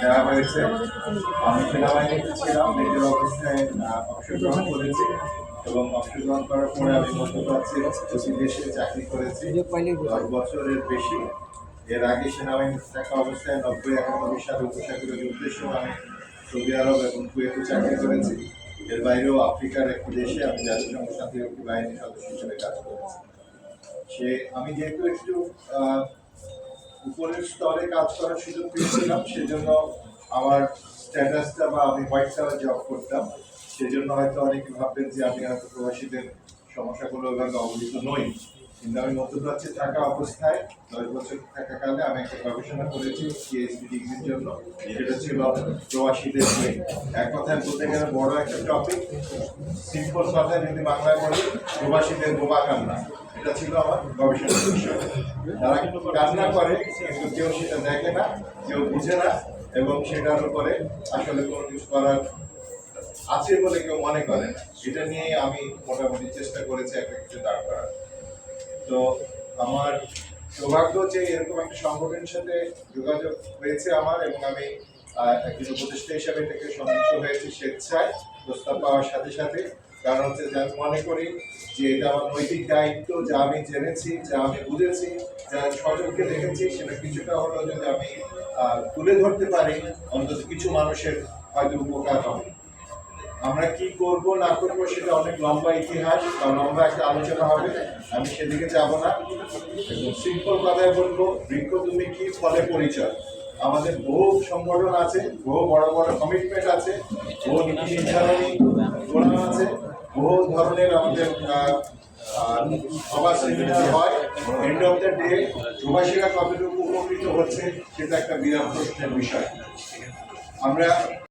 দেওয়া হয়েছে আমি অংশগ্রহণ করেছি এবং অংশগ্রহণ করার পরে আমি চাকরি করেছি বেশি। এর আগে সেনাবাহিনীতে অবস্থায় নব্বই, একানব্বই সালে উপসাগরীয় যুদ্ধের সময় আমি সৌদি আরব এবং কুয়েতে চাকরি করেছি। এর বাইরেও আফ্রিকার একটি দেশে আমি জাতিসংঘ শান্তিরক্ষী বাহিনীর সদস্য হিসেবে কাজ করেছি। সে আমি যেহেতু একটু উপরের স্তরে কাজ করার সুযোগ পেয়েছিলাম, সেজন্য আমার স্ট্যাটাসটা বা আমি হোয়াইট কালার জব করতাম। সেজন্য হয়তো অনেক ভাববেন যে আমি হয়তো প্রবাসীদের সমস্যাগুলো এভাবে অবহিত নই। কিন্তু আমি নতুন মধ্যপ্রাচ্যে থাকা অবস্থায়, দশ বছর থাকাকালে আমি একটা গবেষণা করেছি পিএইচডি ডিগ্রির জন্য। সেটা ছিল প্রবাসীদের নিয়ে এক কথায় বলতে গেলে বড় একটা টপিক সিম্পল কথায় যদি বাংলায় বলি, প্রবাসীদের বোবা কান্না। এটা ছিল আমার গবেষণার বিষয়। কিন্তু কান্না করে, কিন্তু কেউ সেটা দেখে না, কেউ বুঝে না, এবং সেটার উপরে আসলে কোনো কিছু করার আছে বলে কেউ মনে করে না। এটা নিয়ে আমি মোটামুটি চেষ্টা করেছি একটা কিছু দাঁড় করার। তো আমার সৌভাগ্য যে এরকম একটা সংগঠনের সাথে যোগাযোগ হয়েছে আমার, এবং আমি একজন উপদেষ্টা হিসাবে থেকে সংযুক্ত হয়েছি স্বেচ্ছায় প্রস্তাব পাওয়ার সাথে সাথে। কারণ হচ্ছে যে আমি মনে করি যে এটা আমার নৈতিক দায়িত্ব, যা আমি জেনেছি, যা আমি বুঝেছি, যা সচক্ষে দেখেছি, সেটা কিছুটা হলেও যদি আমি তুলে ধরতে পারি, অন্তত কিছু মানুষের হয়তো উপকার হবে। আমরা কি করব, না করব, সেটা অনেক লম্বা ইতিহাস বা লম্বা একটা আলোচনা হবে। আমি সেদিকে যাব না। সিম্পল কথায় বলব, বৃক্ষ তুমি কি ফলে পরিচয়? আমাদের বহু সংগঠন আছে, বহু বড় বড় কমিটমেন্ট আছে, বহু নীতি নির্ধারণী আছে। বহু ধরনের আমাদের সভা সেমিনার হয়। এন্ড অফ দ্য ডে প্রবাসীরা কতটুকু উপকৃত হচ্ছে সেটা একটা বিরাট প্রশ্নের বিষয়। আমরা